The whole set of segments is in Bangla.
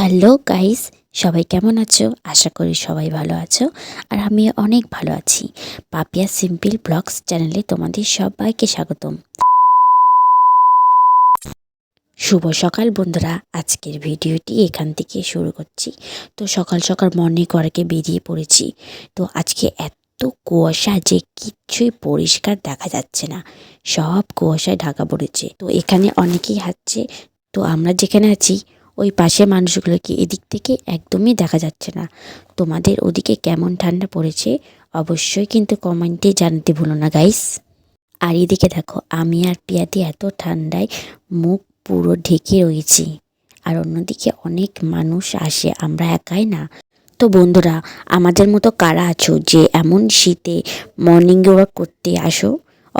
হ্যালো গাইস, সবাই কেমন আছো? আশা করি সবাই ভালো আছো আর আমি অনেক ভালো আছি। পাপিয়া সিম্পল ব্লগস চ্যানেলে তোমাদের সবাইকে স্বাগতম। শুভ সকাল বন্ধুরা, আজকের ভিডিওটি এখান থেকে শুরু করছি। তো সকাল সকাল মর্নিং ওয়ার্কে বেরিয়ে পড়েছি। তো আজকে এত কুয়াশা যে কিচ্ছুই পরিষ্কার দেখা যাচ্ছে না। সব কুয়াশায় ঢাকা পড়েছে। তো এখানে অনেকেই হাঁটছে। তো আমরা যেখানে আছি ওই পাশে মানুষগুলোকে এদিক থেকে একদমই দেখা যাচ্ছে না? তোমাদের ওদিকে কেমন ঠান্ডা পড়েছে? অবশ্যই কিন্তু কমেন্টে জানাতে ভুলো না গাইস আর এদিকে দেখো, আমি আর পিয়াদি এত ঠান্ডায় মুখ পুরো ঢেকে রয়েছি। আর অন্যদিকে অনেক মানুষ আসে, আমরা একাই না। তো বন্ধুরা, আমাদের মতো কারা আছো যে এমন শীতে মর্নিং ওয়াক করতে আসো?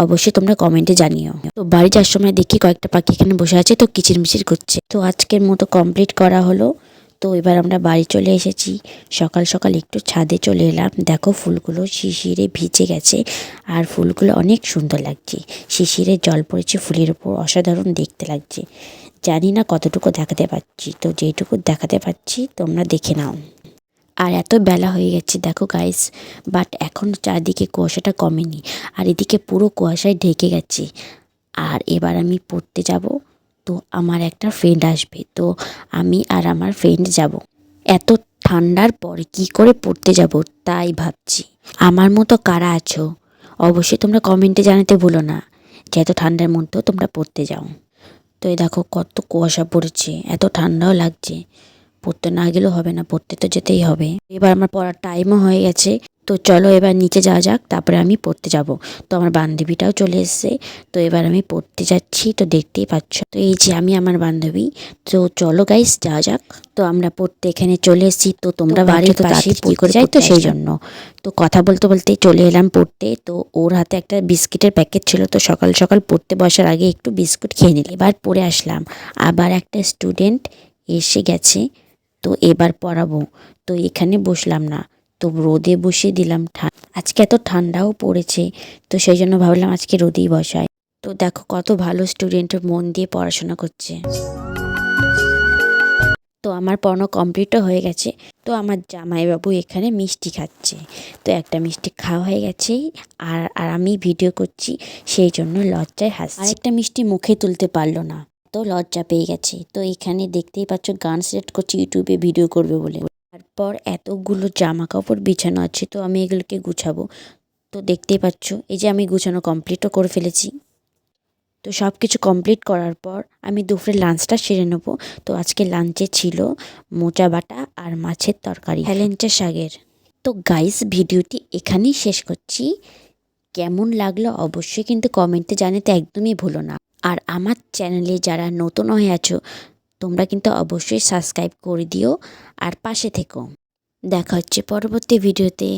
অবশ্যই তোমরা কমেন্টে জানিও। তো বাড়ি যাওয়ার সময় দেখি কয়েকটা পাখি এখানে বসে আছে, তো কিচিরমিচির করছে। তো আজকের মতো কমপ্লিট করা হলো। তো এবার আমরা বাড়ি চলে এসেছি। সকাল সকাল একটু ছাদে চলে এলাম। দেখো ফুলগুলো শিশিরে ভিজে গেছে, আর ফুলগুলো অনেক সুন্দর লাগছে। শিশিরে জল পড়েছে ফুলের ওপর অসাধারণ দেখতে লাগছে। জানি না কতটুকু দেখাতে পাচ্ছি। তো যেটুকু দেখাতে পাচ্ছি তোমরা দেখে নাও। আর এত বেলা হয়ে গেছে, দেখো গাইস বাট এখন চারদিকে কুয়াশাটা কমেনি। আর এদিকে পুরো কুয়াশায় ঢেকে গেছে। আর এবার আমি পড়তে যাব, তো আমার একটা ফ্রেন্ড আসবে, তো আমি আর আমার ফ্রেন্ড যাব। এত ঠান্ডার পর কি করে পড়তে যাব তাই ভাবছি। আমার মতো কারা আছো? অবশ্যই তোমরা কমেন্টে জানাতে ভুলো না। যে এত ঠান্ডার মধ্যেও তোমরা পড়তে যাও। তো এই দেখো কত কুয়াশা পড়েছে, এত ঠান্ডাও লাগছে। পড়তে না গেলেও হবে না পড়তে তো যেতেই হবে। এবার আমার পড়ার টাইমও হয়ে গেছে তো চলো এবার নিচে যাওয়া যাক তারপরে আমি পড়তে যাব। তো আমার বান্ধবীটাও চলে এসছে তো এবার আমি পড়তে যাচ্ছি তো দেখতেই পাচ্ছ। তো এই যে আমি আমার বান্ধবী তো চলো গাইস যাওয়া যাক। তো আমরা পড়তে এখানে চলে এসেছি তো তোমরা বাড়ির পাশে কি করে যাই তো সেই জন্য তো কথা বলতে বলতে চলে এলাম পড়তে তো ওর হাতে একটা বিস্কিটের প্যাকেট ছিল তো সকাল সকাল পড়তে বসার আগে একটু বিস্কুট খেয়ে নিলে এবার পড়ে আসলাম। আবার একটা স্টুডেন্ট এসে গেছে তো এবার পড়াবো তো এখানে বসলাম না। তো রোদে বসিয়ে দিলাম আজকে এত ঠান্ডাও পড়েছে। তো সেই জন্য ভাবলাম আজকে রোদেই বসাই। তো দেখো কত ভালো স্টুডেন্ট মন দিয়ে পড়াশোনা করছে। তো আমার পড়ানো কমপ্লিটও হয়ে গেছে। তো আমার জামাইবাবু এখানে মিষ্টি খাচ্ছে। তো একটা মিষ্টি খাওয়া হয়ে গেছে আর আর আমি ভিডিও করছি। সেই জন্য লজ্জায় হাসছি। আরেকটা মিষ্টি মুখে তুলতে পারল না। তো লজ্জা পেয়ে গেছে। তো এখানে দেখতেই পাচ্ছ গান সিলেক্ট করছি ইউটিউবে ভিডিও করবে বলে। তারপর এতগুলো জামা কাপড় বিছানো আছে, তো আমি এগুলোকে গুছাবো। তো দেখতেই পাচ্ছ, এই যে আমি গুছানো কমপ্লিটও করে ফেলেছি। তো সব কিছু কমপ্লিট করার পর আমি দুপুরে লাঞ্চটা সেরে নেব। তো আজকে লাঞ্চে ছিল মোচা বাটা আর মাছের তরকারি, হেলেঞ্চা শাকের। তো গাইস ভিডিওটি এখানেই শেষ করছি। কেমন লাগল অবশ্যই কিন্তু কমেন্টে জানাতে একদমই ভুলো না। আর আমার চ্যানেলে যারা নতুন হয়ে আছো, তোমরা কিন্তু অবশ্যই সাবস্ক্রাইব করে দিও আর পাশে থেকো। দেখা হচ্ছে পরবর্তী ভিডিওতে।